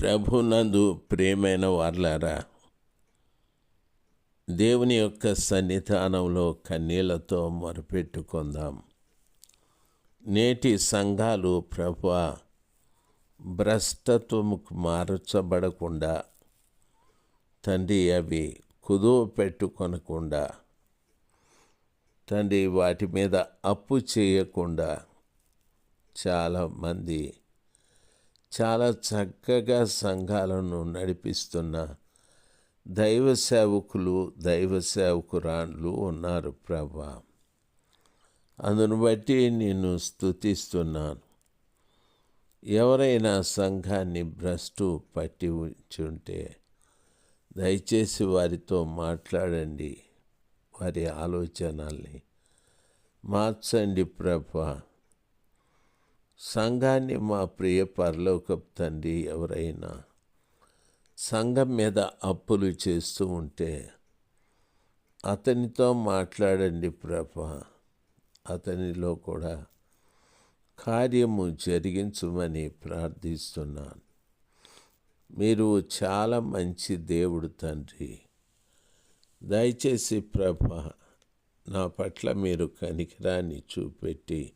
ప్రభునందు ప్రేమైన వార్లారా దేవుని యొక్క సన్నిధానంలో కన్నీళ్ళతో మొరపెట్టుకుందాం. నేటి సంఘాలు ప్రభు భ్రష్టత్వముకు మార్చబడకుండా తండ్రి అవి కుదువ పెట్టుకొనకుండా తండ్రి వాటి మీద అప్పు చేయకుండా చాలామంది చాలా చక్కగా సంఘాలను నడిపిస్తున్న దైవ సేవకులు దైవ సేవకురాండ్లు ఉన్నారు ప్రభా. అందును బట్టి నేను స్థుతిస్తున్నాను ఎవరైనా సంఘాన్ని భ్రష్టు పట్టి ఉంచుంటే దయచేసి వారితో మాట్లాడండి. వారి ఆలోచనల్ని మార్చండి ప్రభా. సంఘాన్ని మా ప్రియ పరలోకపు తండ్రి ఎవరైనా సంఘం మీద అప్పులు చేస్తూ ఉంటే అతనితో మాట్లాడండి ప్రభ. అతనిలో కూడా కార్యము జరిగించమని ప్రార్థిస్తున్నాను. మీరు చాలా మంచి దేవుడు తండ్రి. దయచేసి ప్రభ నా పట్ల మీరు కనికరాన్ని చూపెట్టి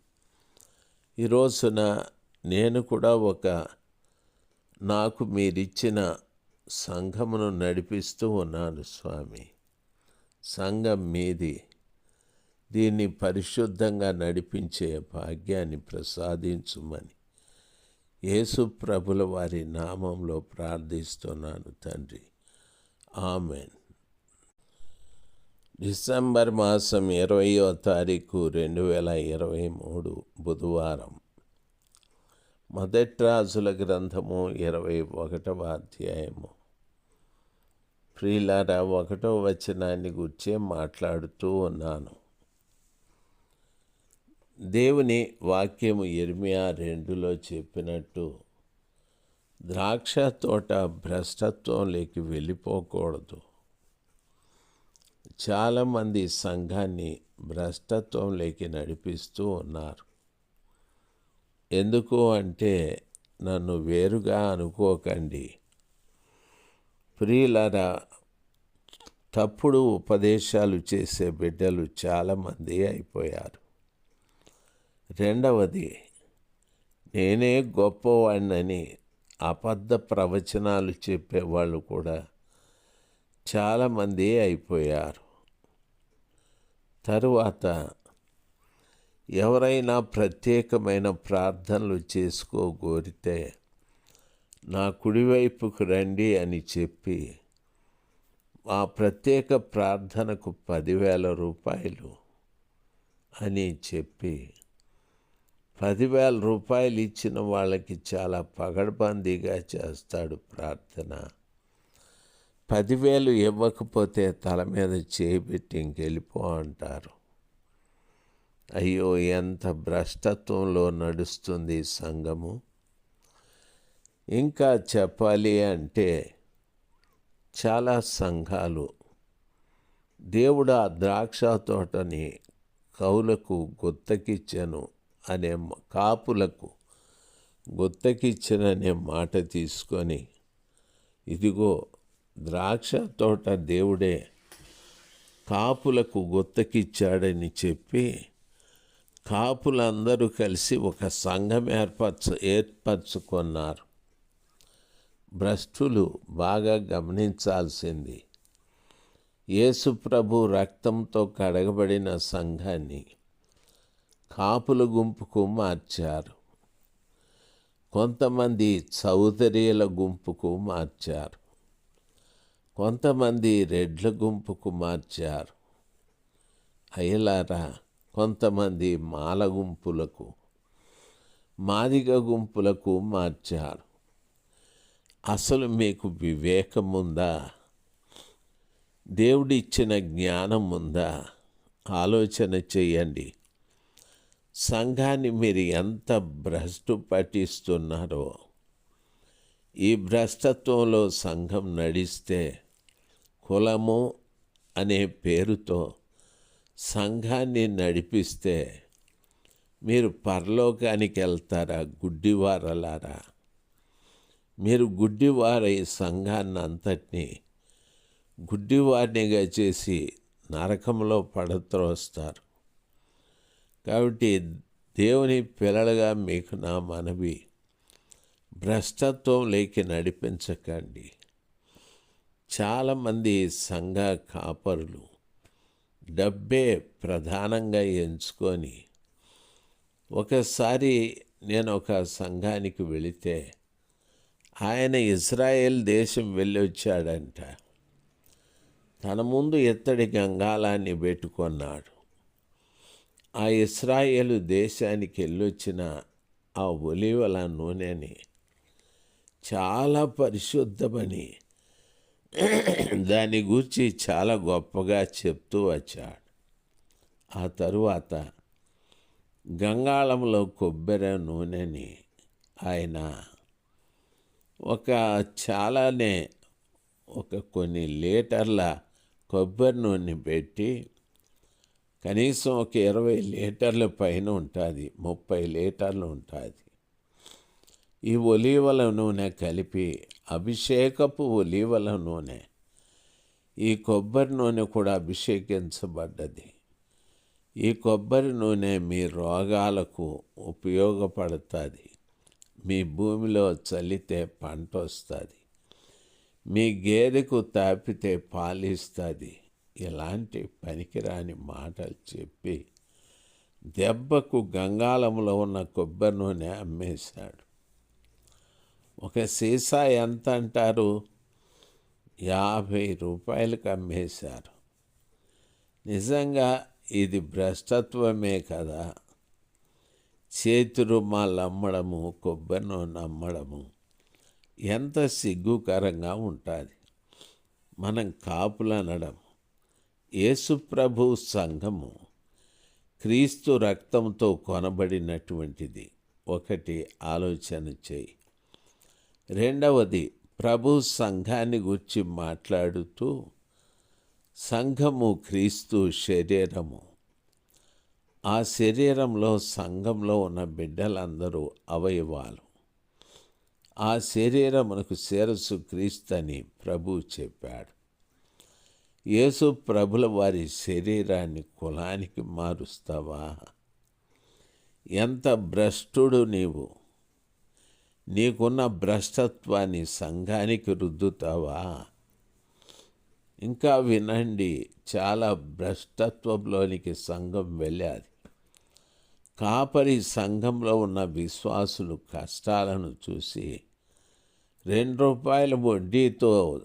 ఈ రోజున నేను కూడా ఒక నాకు మీరిచ్చిన సంఘమును నడిపిస్తూ ఉన్నాను స్వామి. సంఘం మీది. దీన్ని పరిశుద్ధంగా నడిపించే భాగ్యాన్ని ప్రసాదించుమని యేసు ప్రభుల వారి నామంలో ప్రార్థిస్తున్నాను తండ్రి. ఆమెన్. డిసెంబర్ మాసం ఇరవయో తారీఖు రెండు వేల ఇరవై మూడు బుధవారం. మొదటి రాజుల గ్రంథము ఇరవై ఒకటవ అధ్యాయము. ప్రియులారా ఒకటో వచనాన్ని గుర్చే మాట్లాడుతూ ఉన్నాను. దేవుని వాక్యము ఎర్మియా రెండులో చెప్పినట్టు ద్రాక్ష తోట భ్రష్టత్వంలోకి వెళ్ళిపోకూడదు. చాలామంది సంఘాన్ని భ్రష్టత్వంలోకి నడిపిస్తూ ఉన్నారు. ఎందుకు అంటే నన్ను వేరుగా అనుకోకండి. ప్రియులరా తప్పుడు ఉపదేశాలు చేసే బిడ్డలు చాలామంది అయిపోయారు. రెండవది నేనే గొప్పవాడినని అబద్ధ ప్రవచనాలు చెప్పేవాళ్ళు కూడా చాలామంది అయిపోయారు. తరువాత ఎవరైనా ప్రత్యేకమైన ప్రార్థనలు చేసుకోగోరితే నా కుడివైపుకు రండి అని చెప్పి ఆ ప్రత్యేక ప్రార్థనకు పదివేల రూపాయలు అని చెప్పి పదివేల రూపాయలు ఇచ్చిన వాళ్ళకి చాలా పగడబందీగా చేస్తాడు ప్రార్థన. పదివేలు ఇవ్వకపోతే తల మీద చేయిబెట్టి ఇంకెళ్ళిపో అంటారు. అయ్యో ఎంత భ్రష్టత్వంలో నడుస్తుంది సంఘము? ఇంకా చెప్పాలి అంటే చాలా సంఘాలు. దేవుడు ఆ ద్రాక్ష తోటని కవులకు గుత్తకిచ్చను అనే కాపులకు గుత్తకిచ్చననే మాట తీసుకొని ఇదిగో ద్రాక్ష తోట దేవుడే కాపులకు గుత్తకిచ్చాడని చెప్పి కాపులందరూ కలిసి ఒక సంఘం ఏర్పరచు ఏర్పరచుకున్నారు. భ్రష్టులు బాగా గమనించాల్సింది. యేసు ప్రభు రక్తంతో కడగబడిన సంఘాన్ని కాపుల గుంపుకు మార్చారు. కొంతమంది చౌదరీల గుంపుకు మార్చారు. కొంతమంది రెడ్ల గుంపుకు మార్చారు. అయ్యలారా కొంతమంది మాల గుంపులకు మాదిగ గుంపులకు మార్చారు. అసలు మీకు వివేకం ఉందా దేవుడిచ్చిన జ్ఞానం ఉందా ఆలోచన చేయండి సంఘాన్ని మీరు ఎంత భ్రష్టు పట్టిస్తున్నారో. ఈ భ్రష్టత్వంలో సంఘం నడిస్తే కులము అనే పేరుతో సంఘాన్ని నడిపిస్తే మీరు పరలోకానికి వెళ్తారా గుడ్డివారలారా? మీరు గుడ్డివారై సంఘాన్ని అంతటినీ గుడ్డివారినిగా చేసి నరకంలో పడత్రోస్తారు కాబట్టి దేవుని పిల్లలుగా మీకు నా మనవి భ్రష్టత్వం లేకి నడిపించకండి. చాలామంది సంఘ కాపరులు డబ్బే ప్రధానంగా ఎంచుకొని ఒకసారి నేను ఒక సంఘానికి వెళితే ఆయన ఇజ్రాయెల్ దేశం వెళ్ళి వచ్చాడంట. తన ముందు ఎత్తడి గంగాలాన్ని పెట్టుకున్నాడు. ఆ ఇస్రాయేలు దేశానికి వెళ్ళొచ్చిన ఆ ఒలివల నూనెని చాలా పరిశుద్ధమని దాని గురించి చాలా గొప్పగా చెప్తూ వచ్చాడు. ఆ తరువాత గంగాళంలో కొబ్బరి నూనెని ఆయన ఒక చాలానే ఒక కొన్ని లీటర్ల కొబ్బరి నూనె పెట్టి కనీసం ఒక ఇరవై లీటర్ల పైన ఉంటుంది ముప్పై లీటర్లు ఉంటుంది. ఈ ఒలీవల నూనె కలిపి అభిషేకపు ఒలీవల నూనె. ఈ కొబ్బరి నూనె కూడా అభిషేకించబడ్డది. ఈ కొబ్బరి నూనె మీ రోగాలకు ఉపయోగపడుతుంది. మీ భూమిలో చల్లితే పంట వస్తుంది. మీ గేదెకు తాపితే పాలిస్తుంది ఇలాంటి పనికిరాని మాటలు చెప్పి దెబ్బకు గంగాళంలో ఉన్న కొబ్బరి నూనె అమ్మేశాడు. ఒక సీసా ఎంత అంటారు? యాభై రూపాయలకు అమ్మేశారు. నిజంగా ఇది భ్రష్టత్వమే కదా? చేతి రుమాలు అమ్మడము కొబ్బరి నూనె అమ్మడము ఎంత సిగ్గుకరంగా ఉంటుంది. మనం కాపులు అనడం యేసుప్రభు సంఘము క్రీస్తు రక్తంతో కొనబడినటువంటిది. ఒకటి ఆలోచన చేయి. రెండవది ప్రభు సంఘాన్ని గురించి మాట్లాడుతూ సంఘము క్రీస్తు శరీరము. ఆ శరీరంలో సంఘంలో ఉన్న బిడ్డలందరూ అవయవాలు. ఆ శరీరమునకు శిరస్సు క్రీస్తని ప్రభు చెప్పాడు. యేసు ప్రభుల వారి శరీరాన్ని కులానికి మారుస్తావా? ఎంత భ్రష్టుడు నీవు! నీకున్న భ్రష్టత్వాన్ని సంఘానికి రుద్దుతావా? ఇంకా వినండి చాలా భ్రష్టత్వంలోనికి సంఘం వెళ్ళాలి కాపరి సంఘంలో ఉన్న విశ్వాసులు కష్టాలను చూసి రెండు రూపాయల వడ్డీతో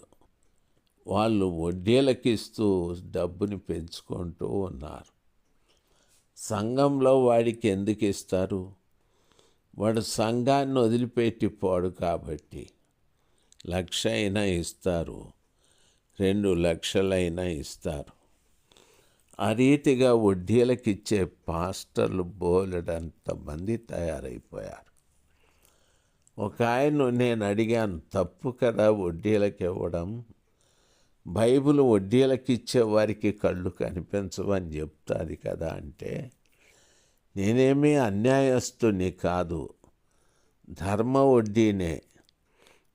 వాళ్ళు వడ్డీలకిస్తూ డబ్బుని పెంచుకుంటూ ఉన్నారు. సంఘంలో వాడికి ఎందుకు ఇస్తారు వాడు సంఘాన్ని వదిలిపెట్టి పోడు కాబట్టి లక్ష అయినా ఇస్తారు. రెండు లక్షలైనా ఇస్తారు. ఆ రీతిగా వడ్డీలకు ఇచ్చే పాస్టర్లు బోలెడంత మంది తయారైపోయారు. ఒక ఆయన్ను నేను అడిగాను తప్పు కదా వడ్డీలకు ఇవ్వడం బైబిల్ వడ్డీలకు ఇచ్చే వారికి కళ్ళు కనిపించవని చెప్తుంది కదా అంటే నేనేమీ అన్యాయస్తుని కాదు. ధర్మ వడ్డీనే.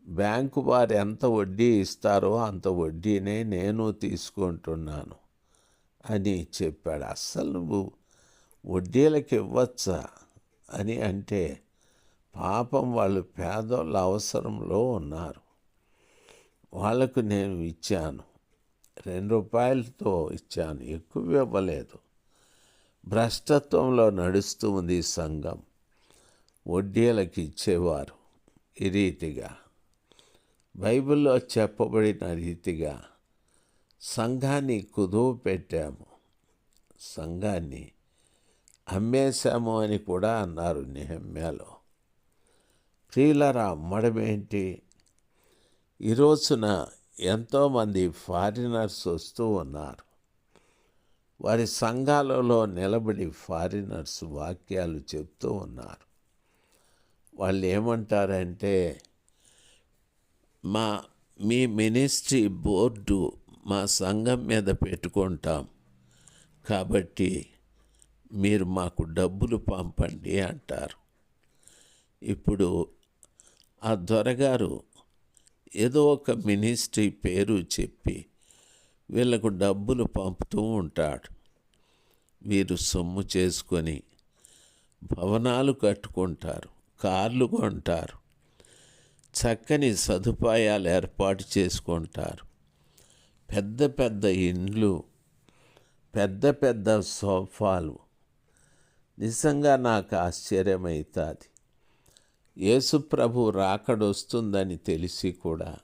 బ్యాంకు వారు ఎంత వడ్డీ ఇస్తారో అంత వడ్డీనే నేను తీసుకుంటున్నాను అని చెప్పాడు. అస్సలు నువ్వు వడ్డీలకు ఇవ్వచ్చా అని అంటే పాపం వాళ్ళు పేదోళ్ళ అవసరంలో ఉన్నారు. వాళ్ళకు నేను ఇచ్చాను. రెండు రూపాయలతో ఇచ్చాను. ఎక్కువ ఇవ్వలేదు. భ్రష్టత్వంలో నడుస్తూ ఉంది సంఘం. వడ్డీలకు ఇచ్చేవారు ఈ రీతిగా. బైబిల్లో చెప్పబడిన రీతిగా సంఘాన్ని కుదువు పెట్టాము సంఘాన్ని అమ్మేశాము అని కూడా అన్నారు నిహమ్యాలో. ప్రియులరా అమ్మడమేంటి ఈ రోజున ఎంతోమంది ఫారినర్స్ వస్తూ ఉన్నారు. వారి సంఘాలలో నిలబడి ఫారినర్స్ వాక్యాలు చెప్తూ ఉన్నారు. వాళ్ళు ఏమంటారంటే మా మీ మినిస్ట్రీ బోర్డు మా సంఘం మీద పెట్టుకుంటాం. కాబట్టి మీరు మాకు డబ్బులు పంపండి అంటారు. ఇప్పుడు ఆ దొరగారు ఏదో ఒక మినిస్ట్రీ పేరు చెప్పి వీళ్ళకు డబ్బులు పంపుతూ ఉంటాడు. వీరు సొమ్ము చేసుకొని భవనాలు కట్టుకుంటారు. కార్లు కొంటారు. చక్కని సదుపాయాలు ఏర్పాటు చేసుకుంటారు. పెద్ద పెద్ద ఇండ్లు పెద్ద పెద్ద సోఫాలు. నిజంగా నాకు ఆశ్చర్యమవుతుంది యేసుప్రభు రాకడొస్తుందని తెలిసి కూడా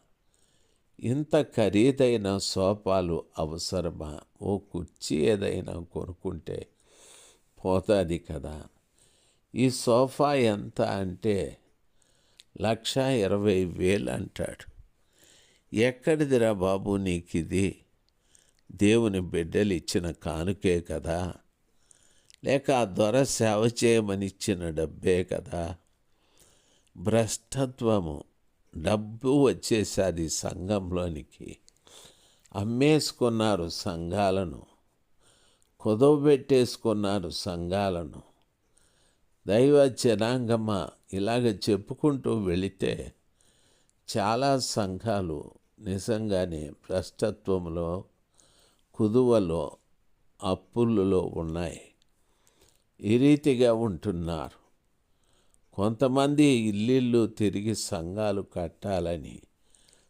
ఇంత ఖరీదైన సోఫాలు అవసరమా? ఓ కుర్చీ ఏదైనా కొనుక్కుంటే పోతుంది కదా. ఈ సోఫా ఎంత అంటే లక్ష ఇరవై వేలు అంటాడు. ఎక్కడిదిరా బాబు నీకు ఇది దేవుని బిడ్డలు ఇచ్చిన కానుకే కదా. లేక ఆ దొర సేవ చేయమనిచ్చిన డబ్బే కదా. భ్రష్టత్వము డబ్బు వచ్చేసారి సంఘంలోనికి. అమ్మేసుకున్నారు సంఘాలను కుదవబెట్టేసుకున్నారు సంఘాలను దైవ జనాంగమ్మ ఇలాగ చెప్పుకుంటూ వెళితే చాలా సంఘాలు నిజంగానే భ్రష్టత్వంలో కుదువలో అప్పులలో ఉన్నాయి. ఈ రీతిగా ఉంటున్నారు. కొంతమంది ఇల్లు తిరిగి సంఘాలు కట్టాలని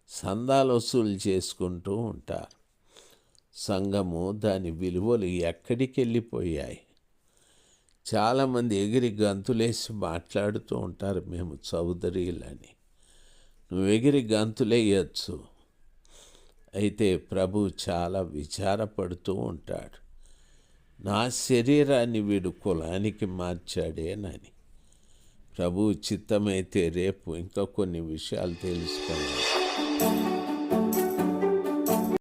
సందాలు వసూలు చేసుకుంటూ ఉంటారు. సంఘము దాని విలువలు ఎక్కడికి వెళ్ళిపోయాయి చాలామంది ఎగిరి గంతులేసి మాట్లాడుతూ ఉంటారు మేము చౌదరీలని. నువ్వు ఎగిరి గంతులేయచ్చు. అయితే ప్రభు చాలా విచారపడుతూ ఉంటాడు. నా శరీరాన్ని వీడు కులానికి మార్చాడేనని ప్రభు చిత్తమైతే రేపు ఇంకా కొన్ని విషయాలు తెలుసుకున్నాను